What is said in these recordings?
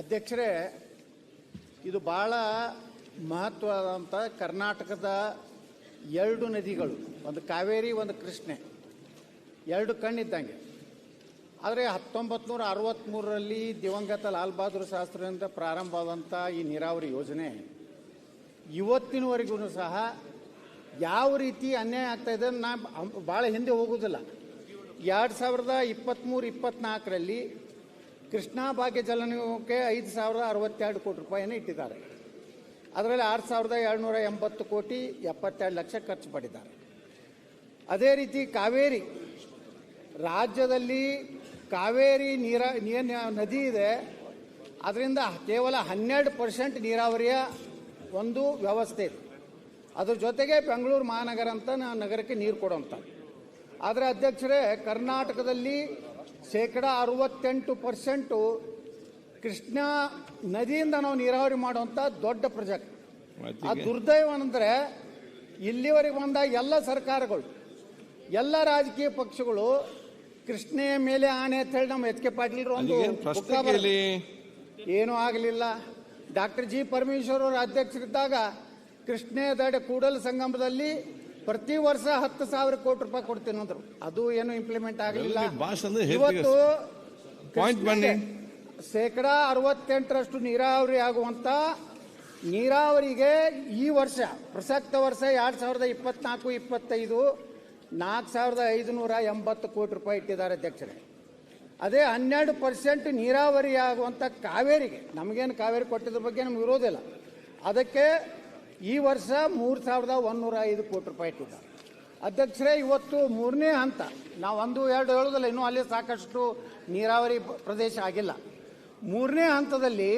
ಅಧ್ಯಕ್ಷರೇ, ಇದು ಬಹಳ ಮಹತ್ವವಾದಂಥ ಕರ್ನಾಟಕದ ಎರಡು ನದಿಗಳು, ಒಂದು ಕಾವೇರಿ, ಒಂದು ಕೃಷ್ಣೆ. ಎರಡು ಕಣ್ಣಿದ್ದಂಗೆ. ಆದರೆ ಹತ್ತೊಂಬತ್ತು ನೂರ ಅರವತ್ತ್ಮೂರರಲ್ಲಿ ದಿವಂಗತ ಲಾಲ್ ಬಹದ್ದೂರ್ ಶಾಸ್ತ್ರಿಯಿಂದ ಪ್ರಾರಂಭವಾದಂಥ ಈ ನೀರಾವರಿ ಯೋಜನೆ, ಇವತ್ತಿನವರೆಗೂ ಸಹ ಯಾವ ರೀತಿ ಅನ್ಯಾಯ ಆಗ್ತಾ ಇದೆ ನಾ ಭಾಳ ಹಿಂದೆ ಹೋಗೋದಿಲ್ಲ. ಎರಡು ಸಾವಿರದ ಇಪ್ಪತ್ತ್ಮೂರು ಇಪ್ಪತ್ತ್ನಾಲ್ಕರಲ್ಲಿ ಕೃಷ್ಣಾ ಭಾಗ್ಯ ಜಲನಿಗಮಕ್ಕೆ ಐದು ಸಾವಿರದ ಅರವತ್ತೆರಡು ಕೋಟಿ ರೂಪಾಯಿಯನ್ನು ಇಟ್ಟಿದ್ದಾರೆ. ಅದರಲ್ಲಿ ಆರು ಸಾವಿರದ ಏಳ್ನೂರ ಎಂಬತ್ತು ಕೋಟಿ ಎಪ್ಪತ್ತೆರಡು ಲಕ್ಷ ಖರ್ಚು ಪಡಿದ್ದಾರೆ ಅದೇ ರೀತಿ ಕಾವೇರಿ, ರಾಜ್ಯದಲ್ಲಿ ಕಾವೇರಿ ನೀರ ನೀರಿನ ನದಿ ಇದೆ. ಅದರಿಂದ ಕೇವಲ ಹನ್ನೆರಡು ಪರ್ಸೆಂಟ್ ನೀರಾವರಿಯ ಒಂದು ವ್ಯವಸ್ಥೆ ಇದೆ. ಅದ್ರ ಜೊತೆಗೆ ಬೆಂಗಳೂರು ಮಹಾನಗರ ಅಂತ ನಗರಕ್ಕೆ ನೀರು ಕೊಡುವಂಥ ಆದರೆ ಅಧ್ಯಕ್ಷರೇ ಕರ್ನಾಟಕದಲ್ಲಿ ಶೇಕಡ ಅರವತ್ತೆಂಟು ಪರ್ಸೆಂಟು ಕೃಷ್ಣಾ ನದಿಯಿಂದ ನಾವು ನೀರಾವರಿ ಮಾಡುವಂಥ ದೊಡ್ಡ ಪ್ರಾಜೆಕ್ಟ್. ಆ ದುರ್ದೈವ ಅಂದರೆ ಇಲ್ಲಿವರೆಗೆ ಬಂದ ಎಲ್ಲ ಸರ್ಕಾರಗಳು ಎಲ್ಲ ರಾಜಕೀಯ ಪಕ್ಷಗಳು ಕೃಷ್ಣೆಯ ಮೇಲೆ ಆನೆ ಅಂತ ಹೇಳಿ ನಮ್ಮ ಎಚ್ ಕೆ ಪಾಟೀಲ್ ಒಂದು ಏನೂ ಆಗಲಿಲ್ಲ. ಡಾಕ್ಟರ್ ಜಿ ಪರಮೇಶ್ವರ್ ಅವರು ಅಧ್ಯಕ್ಷರಿದ್ದಾಗ ಕೃಷ್ಣೆ ದಡ ಕೂಡಲ ಸಂಗಮದಲ್ಲಿ ಪ್ರತಿ ವರ್ಷ ಹತ್ತು ಸಾವಿರ ಕೋಟಿ ರೂಪಾಯಿ ಕೊಡ್ತೀನಿ ಅಂದ್ರು. ಅದು ಏನು ಇಂಪ್ಲಿಮೆಂಟ್ ಆಗಲಿಲ್ಲ. ಇವತ್ತು. ಶೇಕಡ ಅರವತ್ತೆಂಟರಷ್ಟು ನೀರಾವರಿ ಆಗುವಂತ ನೀರಾವರಿಗೆ ಈ ವರ್ಷ ಪ್ರಸಕ್ತ ವರ್ಷ ಎರಡ್ ಸಾವಿರದ ಇಪ್ಪತ್ನಾಲ್ಕು ಇಪ್ಪತ್ತೈದು ನಾಲ್ಕು ಸಾವಿರದ ಐದುನೂರ ಎಂಬತ್ತು ಕೋಟಿ ರೂಪಾಯಿ ಇಟ್ಟಿದ್ದಾರೆ ಅಧ್ಯಕ್ಷರೇ. ಅದೇ ಹನ್ನೆರಡು ಪರ್ಸೆಂಟ್ ನೀರಾವರಿ ಆಗುವಂಥ ಕಾವೇರಿಗೆ ನಮಗೇನು ಕಾವೇರಿ ಕೊಟ್ಟಿದ್ರ ಬಗ್ಗೆ ನಮ್ಗೆ ಇರೋದಿಲ್ಲ ಅದಕ್ಕೆ ಈ ವರ್ಷ ಮೂರು ಸಾವಿರದ ಒಂದೂರ ಐದು ಕೋಟಿ ರೂಪಾಯಿ ಇಟ್ಟಿದ್ದಾರೆ ಅಧ್ಯಕ್ಷರೇ, ಇವತ್ತು ಮೂರನೇ ಹಂತ. ನಾವು ಒಂದು, ಎರಡು ಹೇಳೋದಲ್ಲ, ಇನ್ನೂ ಅಲ್ಲಿ ಸಾಕಷ್ಟು ನೀರಾವರಿ ಪ್ರದೇಶ ಆಗಿಲ್ಲ. ಮೂರನೇ ಹಂತದಲ್ಲಿ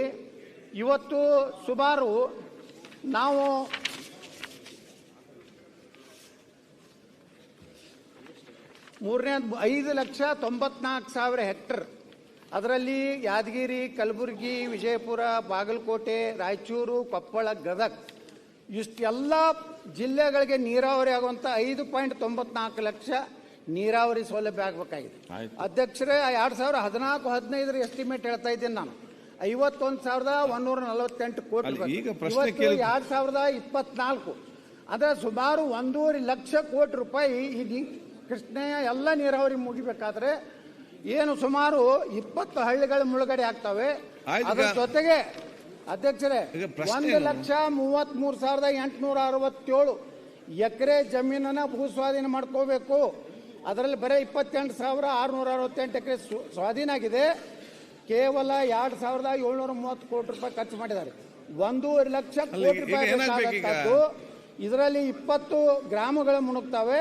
ಇವತ್ತು ಸುಮಾರು ನಾವು ಮೂರನೇ ಐದು ಲಕ್ಷ ತೊಂಬತ್ನಾಲ್ಕು ಸಾವಿರ ಹೆಕ್ಟರ್. ಅದರಲ್ಲಿ ಯಾದಗಿರಿ, ಕಲಬುರಗಿ, ವಿಜಯಪುರ, ಬಾಗಲಕೋಟೆ, ರಾಯಚೂರು, ಕೊಪ್ಪಳ, ಗದಗ್ ಇಷ್ಟೆಲ್ಲ ಜಿಲ್ಲೆಗಳಿಗೆ ನೀರಾವರಿ ಆಗುವಂಥ ಐದು ಪಾಯಿಂಟ್ ತೊಂಬತ್ನಾಲ್ಕು ಲಕ್ಷ ನೀರಾವರಿ ಸೌಲಭ್ಯ ಆಗಬೇಕಾಗಿದೆ. ಅಧ್ಯಕ್ಷರೇ ಎರಡು ಸಾವಿರ ಹದಿನಾಲ್ಕು ಹದಿನೈದರ ಎಸ್ಟಿಮೇಟ್ ಹೇಳ್ತಾ ಇದ್ದೀನಿ ನಾನು. ಐವತ್ತೊಂದು ಸಾವಿರದ ಒಂದೂರ ನಲವತ್ತೆಂಟು ಕೋಟಿ ಎರಡು ಸಾವಿರದ ಇಪ್ಪತ್ನಾಲ್ಕು. ಅಂದ್ರೆ ಸುಮಾರು ಒಂದೂವರೆ ಲಕ್ಷ ಕೋಟಿ ರೂಪಾಯಿ ಈ ಕೃಷ್ಣೆಯ ಎಲ್ಲ ನೀರಾವರಿ ಮುಗಿಬೇಕಾದ್ರೆ ಏನು ಸುಮಾರು ಇಪ್ಪತ್ತು ಹಳ್ಳಿಗಳ ಮುಳುಗಡೆ ಆಗ್ತವೆ. ಅದ್ರ ಜೊತೆಗೆ ಅಧ್ಯಕ್ಷರೇ ಒಂದು? ಲಕ್ಷ ಮೂವತ್ತ್ ಮೂರು ಸಾವಿರದ ಎಂಟುನೂರ ಅರವತ್ತೇಳು ಎಕರೆ ಜಮೀನನ್ನ ಭೂ ಸ್ವಾಧೀನ ಮಾಡ್ಕೋಬೇಕು. ಅದರಲ್ಲಿ ಬರೀ ಇಪ್ಪತ್ತೆಂಟು ಸಾವಿರ ಆರುನೂರ ಅರವತ್ತೆಂಟು ಎಕರೆ ಸ್ವಾಧೀನ ಆಗಿದೆ. ಕೇವಲ ಎರಡು ಸಾವಿರದ ಏಳ್ನೂರ ಮೂವತ್ತು ಕೋಟಿ ರೂಪಾಯಿ ಖರ್ಚು ಮಾಡಿದ್ದಾರೆ. ಒಂದೂವರೆ ಲಕ್ಷ ಕೋಟಿ ರೂಪಾಯಿ ಇದರಲ್ಲಿ ಇಪ್ಪತ್ತು ಗ್ರಾಮಗಳು ಮುಣುಗ್ತವೆ.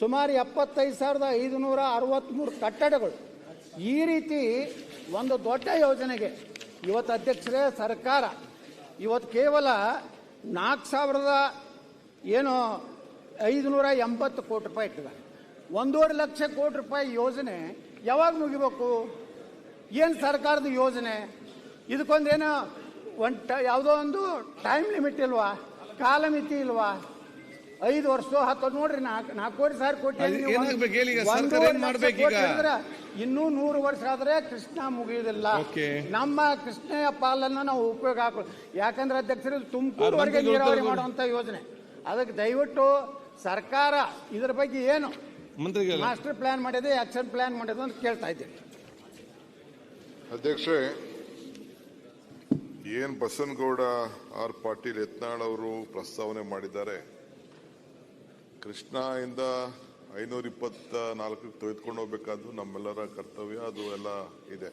ಸುಮಾರು ಎಪ್ಪತ್ತೈದು ಸಾವಿರದ ಐದುನೂರ ಅರವತ್ತ್ಮೂರು ಕಟ್ಟಡಗಳು. ಈ ರೀತಿ ಒಂದು ದೊಡ್ಡ ಯೋಜನೆಗೆ ಇವತ್ತು ಅಧ್ಯಕ್ಷರೇ ಸರ್ಕಾರ. ಇವತ್ತು ಕೇವಲ ನಾಲ್ಕು ಸಾವಿರದ ಏನು ಐದುನೂರ ಎಂಬತ್ತು ಕೋಟಿ ರೂಪಾಯಿ ಇಟ್ಟಿದ್ದಾರೆ. ಒಂದೂವರೆ ಲಕ್ಷ ಕೋಟಿ ರೂಪಾಯಿ ಯೋಜನೆ ಯಾವಾಗ ಮುಗಿಬೇಕು? ಏನು ಸರ್ಕಾರದ ಯೋಜನೆ? ಇದಕ್ಕೊಂದೇನು ಒಂದು ಯಾವುದೋ ಒಂದು ಟೈಮ್ ಲಿಮಿಟ್ ಇಲ್ವಾ? ಕಾಲಮಿತಿ ಇಲ್ವಾ? ಐದು ವರ್ಷ ಹತ್ತು ನೋಡ್ರಿ ನಾಲ್ಕು ನಾಲ್ಕೂವರೆ ಸಾವಿರ ಕೋಟಿ ಅದು ನೀವು ಈಗ? ಸರ್ಕಾರ ಏನ್ ಲಕ್ಷ ಮಾಡ್ಬೇಕು ಕೋಟಿ ಈಗ? ಇನ್ನೂ ನೂರು ವರ್ಷ ಆದ್ರೆ ಕೃಷ್ಣ ಮುಗಿಯುದಿಲ್ಲ ನಮ್ಮ ಕೃಷ್ಣಯ ಪಾಲನ್ನ ನಾವು ಉಪಯೋಗ ಹಾಕೋ ಯಾಕಂದ್ರೆ ಅಧ್ಯಕ್ಷರು ತುಮಕೂರುವರೆಗೆ ನೀರಾವರಿ ಮಾಡುವಂತ ಯೋಜನೆ. ಅದಕ್ಕೆ ದಯವಿಟ್ಟು ಸರ್ಕಾರ ಇದ್ರ ಬಗ್ಗೆ ಏನು ಮಾಸ್ಟರ್ ಪ್ಲಾನ್ ಮಾಡಿದೆ ಆಕ್ಷನ್ ಪ್ಲಾನ್ ಮಾಡಿದೆ ಅಂತ ಕೇಳ್ತಾ ಇದ್ದೀನಿ. ಅಧ್ಯಕ್ಷ ಏನ್ ಬಸನಗೌಡ ಆರ್ ಪಾಟೀಲ್ ಯತ್ನಾಳ್ ಅವರು ಪ್ರಸ್ತಾವನೆ ಮಾಡಿದ್ದಾರೆ? ಕೃಷ್ಣ ಇಂದ ಐನೂರ ಇಪ್ಪತ್ತ ನಾಲ್ಕಕ್ಕೆ ತೆಗೆದುಕೊಂಡು ಹೋಗ್ಬೇಕಾದ್ರು ನಮ್ಮೆಲ್ಲರ ಕರ್ತವ್ಯ, ಅದು ಎಲ್ಲ ಇದೆ.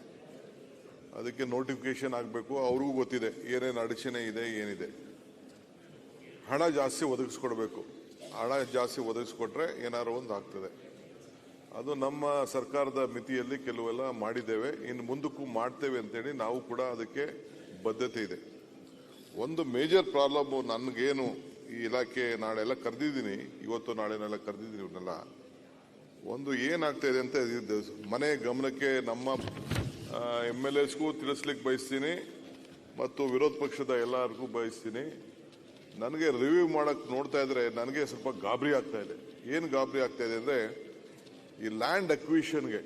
ಅದಕ್ಕೆ ನೋಟಿಫಿಕೇಶನ್ ಆಗಬೇಕು, ಅವ್ರಿಗೂ ಗೊತ್ತಿದೆ, ಏನೇನು ಅಡಚಣೆ ಇದೆ, ಏನಿದೆ. ಹಣ ಜಾಸ್ತಿ ಒದಗಿಸ್ಕೊಡ್ಬೇಕು. ಹಣ ಜಾಸ್ತಿ ಒದಗಿಸ್ಕೊಟ್ರೆ ಏನಾರು ಒಂದು ಆಗ್ತದೆ. ಅದು ನಮ್ಮ ಸರ್ಕಾರದ ಮಿತಿಯಲ್ಲಿ ಕೆಲವೆಲ್ಲ ಮಾಡಿದ್ದೇವೆ. ಇನ್ನು ಮುಂದಕ್ಕೂ ಮಾಡ್ತೇವೆ ಅಂತೇಳಿ ನಾವು ಕೂಡ ಅದಕ್ಕೆ ಬದ್ಧತೆ ಇದೆ. ಒಂದು ಮೇಜರ್ ಪ್ರಾಬ್ಲಮ್ ನನಗೇನು ಈ ಇಲಾಖೆ ನಾಳೆ ಎಲ್ಲ ಕರೆದಿದ್ದೀನಿ, ಇವತ್ತು ನಾಳೆನೆಲ್ಲ ಕರೆದಿದ್ದೀನಿ ಇವನ್ನೆಲ್ಲ ಒಂದು ಏನಾಗ್ತಾ ಇದೆ ಅಂತ ಮನೆ ಗಮನಕ್ಕೆ ನಮ್ಮ ಎಂ ಎಲ್ ಎಸ್ಗೂ ತಿಳಿಸ್ಲಿಕ್ಕೆ ಬಯಸ್ತೀನಿ, ಮತ್ತು ವಿರೋಧ ಪಕ್ಷದ ಎಲ್ಲರಿಗೂ ಬಯಸ್ತೀನಿ. ನನಗೆ ರಿವ್ಯೂ ಮಾಡೋಕ್ಕೆ ನೋಡ್ತಾ ಇದ್ರೆ ನನಗೆ ಸ್ವಲ್ಪ ಗಾಬರಿ ಆಗ್ತಾ ಇದೆ. ಏನು ಗಾಬರಿ ಆಗ್ತಾ ಇದೆ ಅಂದರೆ, ಈ ಲ್ಯಾಂಡ್ ಅಕ್ವಿಷನ್ಗೆ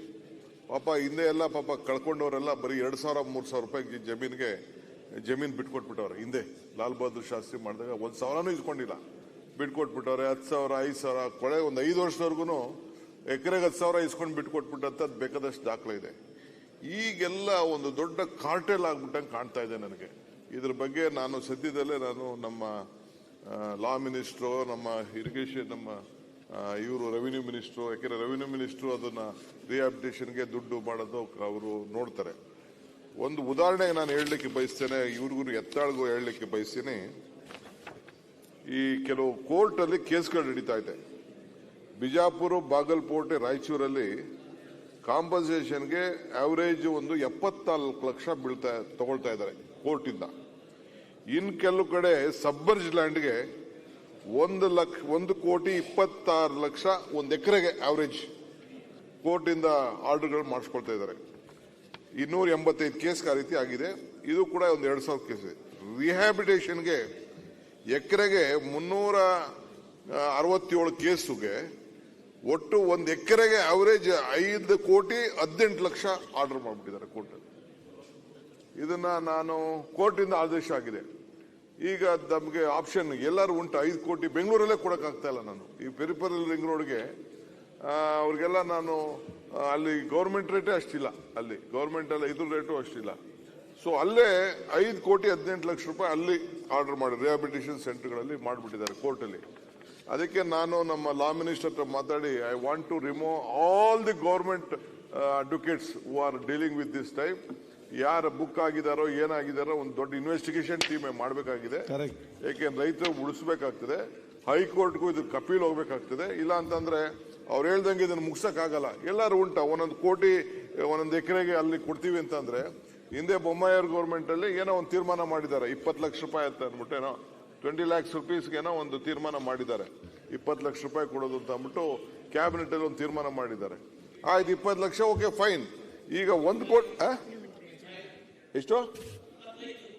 ಪಾಪ ಹಿಂದೆ ಎಲ್ಲ ಪಾಪ ಕಳ್ಕೊಂಡವರೆಲ್ಲ ಬರೀ ಎರಡು ಸಾವಿರ, ಮೂರು ಸಾವಿರ ರೂಪಾಯಿ ಜಮೀನಿಗೆ ಜಮೀನ್ ಬಿಟ್ಕೊಟ್ಬಿಟ್ಟವ್ರೆ, ಹಿಂದೆ. ಲಾಲ್ ಬಹದ್ದೂರ್ ಶಾಸ್ತ್ರಿ ಮಾಡಿದಾಗ ಒಂದು ಸಾವಿರನೂ ಇಸ್ಕೊಂಡಿಲ್ಲ ಬಿಟ್ಕೊಟ್ಬಿಟ್ಟವ್ರೆ, ಹತ್ತು ಸಾವಿರ, ಐದು ಸಾವಿರ, ಕೊಳೆ ಒಂದು ಐದು ವರ್ಷದವರೆಗೂ ಎಕರೆಗೆ ಹತ್ತು ಸಾವಿರ ಇಸ್ಕೊಂಡು ಬಿಟ್ಕೊಟ್ಬಿಟ್ಟಂತದ್ದು ಬೇಕಾದಷ್ಟು ದಾಖಲೆ ಇದೆ. ಈಗೆಲ್ಲ ಒಂದು ದೊಡ್ಡ ಕಾರ್ಟೆಲ್ ಆಗ್ಬಿಟ್ಟಂಗೆ ಕಾಣ್ತಾ ಇದೆ ನನಗೆ. ಇದ್ರ ಬಗ್ಗೆ ನಾನು ಸದ್ಯದಲ್ಲೇ ನಾನು ನಮ್ಮ ಲಾ ಮಿನಿಸ್ಟ್ರು ನಮ್ಮ ಇರಿಗೇಷನ್ ನಮ್ಮ ಇವರು ರೆವಿನ್ಯೂ ಮಿನಿಸ್ಟ್ರು ಯಾಕೆಂದರೆ ರೆವಿನ್ಯೂ ಮಿನಿಸ್ಟ್ರು ಅದನ್ನು ರಿಹಾಬಿಟೇಷನ್ಗೆ ದುಡ್ಡು ಮಾಡೋದು ಅವರು ನೋಡ್ತಾರೆ. ಒಂದು ಉದಾಹರಣೆಗೆ ನಾನು ಹೇಳಲಿಕ್ಕೆ ಬಯಸ್ತೇನೆ, ಇವ್ರಿಗೂ ಎತ್ತಾಳ್ಗೂ ಹೇಳಲಿಕ್ಕೆ ಬಯಸ್ತೀನಿ. ಈ ಕೆಲವು ಕೋರ್ಟ್ ಅಲ್ಲಿ ಕೇಸ್ಗಳು ನಡೀತಾ ಇದೆ. ಬಿಜಾಪುರ, ಬಾಗಲಕೋಟೆ, ರಾಯಚೂರಲ್ಲಿ ಕಾಂಪನ್ಸೇಷನ್ಗೆ ಆವರೇಜ್ ಒಂದು ಎಪ್ಪತ್ನಾಲ್ಕು ಲಕ್ಷ ಬೀಳ್ತಾ, ತಗೊಳ್ತಾ ಇದ್ದಾರೆ ಕೋರ್ಟಿಂದ. ಇನ್ ಕೆಲವು ಕಡೆ ಸಬ್ಬರ್ಜ್ ಲ್ಯಾಂಡ್ಗೆ ಒಂದು ಲಕ್ಷ ಒಂದು ಕೋಟಿ ಇಪ್ಪತ್ತಾರು ಲಕ್ಷ ಒಂದು ಎಕರೆಗೆ ಆವರೇಜ್ ಕೋರ್ಟಿಂದ ಆರ್ಡರ್ಗಳು ಮಾಡಿಸ್ಕೊಳ್ತಾ ಇದ್ದಾರೆ. ಇನ್ನೂರ ಎಂಬತ್ತೈದು ಕೇಸ್ ಆ ರೀತಿ ಆಗಿದೆ. ಇದು ಕೂಡ ಒಂದು ಎರಡು ಸಾವಿರ ಕೇಸ್. ರಿಹ್ಯಾಬಿಟೇಷನ್ಗೆ ಎಕರೆಗೆ ಮುನ್ನೂರ ಅರವತ್ತೇಳು ಕೇಸುಗೆ ಒಟ್ಟು ಒಂದು ಎಕರೆಗೆ ಅವರೇಜ್ ಐದು ಕೋಟಿ ಹದಿನೆಂಟು ಲಕ್ಷ ಆರ್ಡರ್ ಮಾಡಿಬಿಟ್ಟಿದ್ದಾರೆ ಕೋರ್ಟಲ್ಲಿ ಇದನ್ನ ನಾನು ಕೋರ್ಟಿಂದ ಆದೇಶ ಆಗಿದೆ. ಈಗ ನಮಗೆ ಆಪ್ಷನ್ ಎಲ್ಲರೂ ಉಂಟು. ಐದು ಕೋಟಿ ಬೆಂಗಳೂರಲ್ಲೇ ಕೊಡಕ್ಕಾಗ್ತಾ ಇಲ್ಲ ನಾನು. ಈ ಪೆರಿಪರಲ್ ರಿಂಗ್ ರೋಡ್ಗೆ ಅವ್ರಿಗೆಲ್ಲ ನಾನು ಅಲ್ಲಿ ಗೌರ್ಮೆಂಟ್ ರೇಟೇ ಅಷ್ಟಿಲ್ಲ. ಅಲ್ಲಿ ಗೌರ್ಮೆಂಟ್ ಅಲ್ಲಿ ಇದ್ರ ರೇಟು ಅಷ್ಟಿಲ್ಲ. ಸೊ ಅಲ್ಲೇ ಐದು ಕೋಟಿ ಹದಿನೆಂಟು ಲಕ್ಷ ರೂಪಾಯಿ ಅಲ್ಲಿ ಆರ್ಡರ್ ಮಾಡಿ ರಿಹಾಬಿಲಿಟೇಷನ್ ಸೆಂಟರ್ಗಳಲ್ಲಿ ಮಾಡಿಬಿಟ್ಟಿದ್ದಾರೆ ಕೋರ್ಟಲ್ಲಿ ಅದಕ್ಕೆ ನಾನು ನಮ್ಮ ಲಾ ಮಿನಿಸ್ಟರ್ ಹತ್ರ ಮಾತಾಡಿ I want to remove all the government advocates who are dealing with this type ಯಾರು ಬುಕ್ ಆಗಿದಾರೋ ಏನಾಗಿದಾರೋ ಒಂದು ದೊಡ್ಡ ಇನ್ವೆಸ್ಟಿಗೇಷನ್ ಟೀಮ್ ಮಾಡಬೇಕಾಗಿದೆ. ಏಕೆಂದ್ರೆ ರೈತರು ಉಳಿಸ್ಬೇಕಾಗ್ತದೆ. ಹೈಕೋರ್ಟ್ಗೂ ಇದು ಕಪೀಲ್ ಹೋಗ್ಬೇಕಾಗ್ತದೆ. ಇಲ್ಲ ಅಂತಂದ್ರೆ ಅವ್ರು ಹೇಳ್ದಂಗೆ ಇದನ್ನು ಮುಗ್ಸಕ್ಕಾಗಲ್ಲ. ಎಲ್ಲರೂ ಉಂಟ. ಒಂದೊಂದು ಕೋಟಿ, ಒಂದೊಂದು ಎಕರೆಗೆ ಅಲ್ಲಿ ಕೊಡ್ತೀವಿ ಅಂತಂದ್ರೆ, ಹಿಂದೆ ಬೊಮ್ಮಾಯರ್ ಗೌರ್ಮೆಂಟ್ ಅಲ್ಲಿ ಏನೋ ಒಂದು ತೀರ್ಮಾನ ಮಾಡಿದ್ದಾರೆ. ಇಪ್ಪತ್ತು ಲಕ್ಷ ರೂಪಾಯಿ ಅಂತ ಅಂದ್ಬಿಟ್ಟು ಏನೋ ಟ್ವೆಂಟಿ ಲ್ಯಾಕ್ಸ್ ರುಪೀಸ್ಗೆ ಏನೋ ಒಂದು ತೀರ್ಮಾನ ಮಾಡಿದ್ದಾರೆ. ಇಪ್ಪತ್ತು ಲಕ್ಷ ರೂಪಾಯಿ ಕೊಡೋದು ಅಂತ ಅಂದ್ಬಿಟ್ಟು ಕ್ಯಾಬಿನೆಟ್ ಅಲ್ಲಿ ಒಂದು ತೀರ್ಮಾನ ಮಾಡಿದ್ದಾರೆ. ಆಯ್ತು, ಇಪ್ಪತ್ತು ಲಕ್ಷ ಓಕೆ ಫೈನ್ ಈಗ ಒಂದು ಕೋಟಿ ಎಷ್ಟು?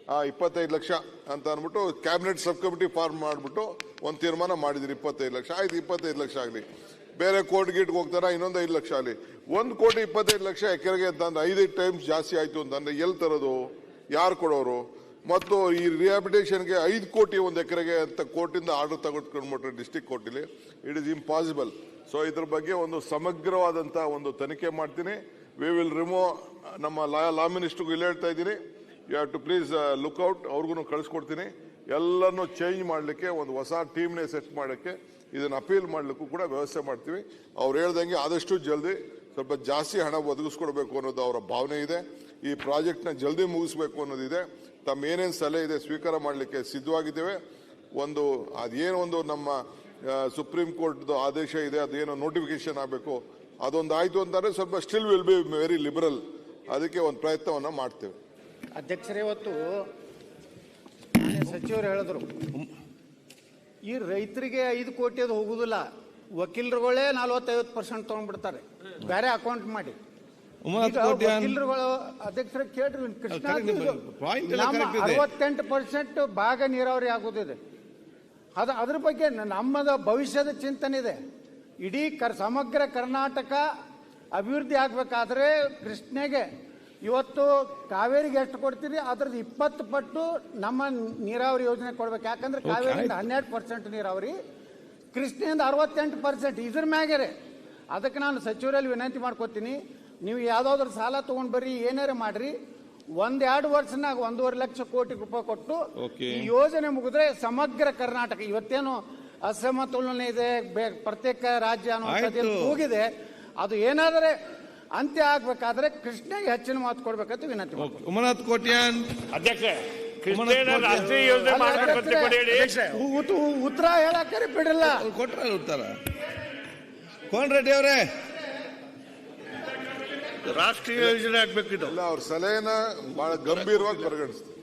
ಆ, ಇಪ್ಪತ್ತೈದು ಲಕ್ಷ ಅಂತ ಅಂದ್ಬಿಟ್ಟು ಕ್ಯಾಬಿನೆಟ್ ಸಬ್ ಕಮಿಟಿ ಫಾರ್ಮ್ ಮಾಡಿಬಿಟ್ಟು ಒಂದು ತೀರ್ಮಾನ ಮಾಡಿದ್ರಿ. ಇಪ್ಪತ್ತೈದು ಲಕ್ಷ. ಆಯ್ತು, ಇಪ್ಪತ್ತೈದು ಲಕ್ಷ ಆಗಲಿ. ಬೇರೆ ಕೋರ್ಟ್ ಗೀಟ್ಗೆ ಹೋಗ್ತಾರ? ಇನ್ನೊಂದು ಐದು ಲಕ್ಷ ಅಲ್ಲಿ. ಒಂದು ಕೋಟಿ ಇಪ್ಪತ್ತೈದು ಲಕ್ಷ ಎಕರೆಗೆ ಅಂತಂದ್ರೆ ಐದೈದು ಟೈಮ್ಸ್ ಜಾಸ್ತಿ ಆಯ್ತು ಅಂತಂದ್ರೆ ಎಲ್ಲಿ ತರೋದು? ಯಾರು ಕೊಡೋರು? ಮತ್ತು ಈ ರಿಹಾಬಿಟೇಷನ್ಗೆ ಐದು ಕೋಟಿ ಒಂದು ಎಕರೆಗೆ ಅಂತ ಕೋರ್ಟಿಂದ ಆರ್ಡರ್ ತಗೊಂಡ್ಕೊಂಡ್ಬಿಟ್ರೆ ಡಿಸ್ಟಿಕ್ ಕೋರ್ಟಲ್ಲಿ ಇಟ್ ಇಸ್ ಇಂಪಾಸಿಬಲ್ ಸೊ ಇದ್ರ ಬಗ್ಗೆ ಒಂದು ಸಮಗ್ರವಾದಂಥ ಒಂದು ತನಿಖೆ ಮಾಡ್ತೀನಿ. ವಿ ವಿಲ್ ರಿಮೂವ್ ನಮ್ಮ ಲಾ ಲಾ ಮಿನಿಸ್ಟ್ರಿಗೂ ಇಲ್ಲಿ ಹೇಳ್ತಾ ಇದ್ದೀನಿ. You have to please look out ಅವ್ರಿಗೂ ಕಳಿಸ್ಕೊಡ್ತೀನಿ. ಎಲ್ಲನೂ ಚೇಂಜ್ ಮಾಡಲಿಕ್ಕೆ, ಒಂದು ಹೊಸ ಟೀಮ್ನೇ ಸೆಟ್ ಮಾಡೋಕ್ಕೆ ಇದನ್ನು ಅಪೀಲ್ ಮಾಡಲಿಕ್ಕೂ ಕೂಡ ವ್ಯವಸ್ಥೆ ಮಾಡ್ತೀವಿ. ಅವ್ರು ಹೇಳ್ದಂಗೆ ಆದಷ್ಟು ಜಲ್ದಿ ಸ್ವಲ್ಪ ಜಾಸ್ತಿ ಹಣ ಒದಗಿಸ್ಕೊಡ್ಬೇಕು ಅನ್ನೋದು ಅವರ ಭಾವನೆ ಇದೆ. ಈ ಪ್ರಾಜೆಕ್ಟ್ನ ಜಲ್ದಿ ಮುಗಿಸ್ಬೇಕು ಅನ್ನೋದಿದೆ. ತಮ್ಮ ಏನೇನು ಸಲಹೆ ಇದೆ ಸ್ವೀಕಾರ ಮಾಡಲಿಕ್ಕೆ ಸಿದ್ಧವಾಗಿದ್ದೇವೆ. ಒಂದು, ಅದೇನು ಒಂದು ನಮ್ಮ ಸುಪ್ರೀಂ ಕೋರ್ಟ್ದು ಆದೇಶ ಇದೆ, ಅದೇನೋ ನೋಟಿಫಿಕೇಶನ್ ಆಗಬೇಕು ಅದೊಂದು ಆಯಿತು ಅಂತಂದ್ರೆ ಸ್ವಲ್ಪ still will be very liberal ಅದಕ್ಕೆ ಒಂದು ಪ್ರಯತ್ನವನ್ನು ಮಾಡ್ತೇವೆ. ಅಧ್ಯಕ್ಷರೇ, ಇವತ್ತು ಸಚಿವರು ಹೇಳಿದ್ರು ಈ ರೈತರಿಗೆ ಐದು ಕೋಟಿ ಅದು ಹೋಗುದಿಲ್ಲ. ವಕೀಲರುಗಳೇ ನಲ್ವತ್ತೈವತ್ತು ಪರ್ಸೆಂಟ್ ತಗೊಂಡ್ಬಿಡ್ತಾರೆ. ಬೇರೆ ಅಕೌಂಟ್ ಮಾಡಿ. ವಕೀಲರುಗಳು ಅಧ್ಯಕ್ಷರ ಕೇಳ್ರಿ ಕೃಷ್ಣ. ಅರವತ್ತೆಂಟು ಪರ್ಸೆಂಟ್ ಭಾಗ ನೀರಾವರಿ ಆಗೋದಿದೆ. ಅದು ಅದ್ರ ಬಗ್ಗೆ ನಮ್ಮದ ಭವಿಷ್ಯದ ಚಿಂತನೆ ಇದೆ. ಇಡೀ ಕರ್ ಸಮಗ್ರ ಕರ್ನಾಟಕ ಅಭಿವೃದ್ಧಿ ಆಗ್ಬೇಕಾದ್ರೆ ಕೃಷ್ಣೆಗೆ ಇವತ್ತು ಕಾವೇರಿಗೆ ಎಷ್ಟು ಕೊಡ್ತೀರಿ? ಅದ್ರದ್ದು ಇಪ್ಪತ್ತು ಪಟ್ಟು ನಮ್ಮ ನೀರಾವರಿ ಯೋಜನೆ ಕೊಡ್ಬೇಕು. ಯಾಕಂದ್ರೆ ಕಾವೇರಿಯಿಂದ. ಹನ್ನೆರಡು ಪರ್ಸೆಂಟ್ ನೀರಾವರಿ ಕೃಷ್ಣೆಯಿಂದ ಅರವತ್ತೆಂಟು ಪರ್ಸೆಂಟ್ ಇದ್ರ ಮ್ಯಾಗೆ ಅದಕ್ಕೆ ನಾನು ಸಚಿವರಲ್ಲಿ ವಿನಂತಿ ಮಾಡ್ಕೋತೀನಿ ನೀವು ಯಾವ್ದಾದ್ರು ಸಾಲ ತಗೊಂಡ್ ಬರ್ರಿ ಏನಾರ ಮಾಡ್ರಿ. ಒಂದೆರಡು ವರ್ಷನಾಗ ಒಂದೂವರೆ ಲಕ್ಷ ಕೋಟಿ ರೂಪಾಯಿ ಕೊಟ್ಟು ಈ ಯೋಜನೆ ಮುಗಿದ್ರೆ ಸಮಗ್ರ ಕರ್ನಾಟಕ ಇವತ್ತೇನು ಅಸಮತೋಲನೆ ಇದೆ ಪ್ರತ್ಯೇಕ ರಾಜ್ಯ ಅನ್ನೋ ಹೋಗಿದೆ ಅದು ಏನಾದರೆ ಅಂತ್ಯ ಆಗ್ಬೇಕಾದ್ರೆ ಕೃಷ್ಣಗೆ ಹೆಚ್ಚಿನ ಮಾತು ಕೊಡ್ಬೇಕಂತ ವಿನಂತಿ ಮಾಡ್ತೀನಿ. ಉಮನಾಥ್ ಕೋಟ್ಯಾನ್ ಅಧ್ಯಕ್ಷ ಕೃಷ್ಣೇನ ರಾಷ್ಟ್ರೀಯ ಯೋಜನೆ ಅಲ್ಲ, ಅಂತ ಕೊಡಿ ಹೇಳಿ. ಉ- ಉತ್- ಉತ್ತರ ಹೇಳಕ್ಕೆ ಬಿಡಲ್ಲ. ಅವ್ರು ಕೊಟ್ರ ಉತ್ತರ. ಕೋನ್ ರೆಡ್ಡಿ ಅವರೇ? ರಾಷ್ಟ್ರೀಯ ಯೋಜನೆ ಆಗ್ಬೇಕಿದು. ಎಲ್ಲ ಅವ್ರ ಸಲಹೆನ ಬಹಳ ಗಂಭೀರವಾಗಿ ಪರಿಗಣಿಸ್ತೀವಿ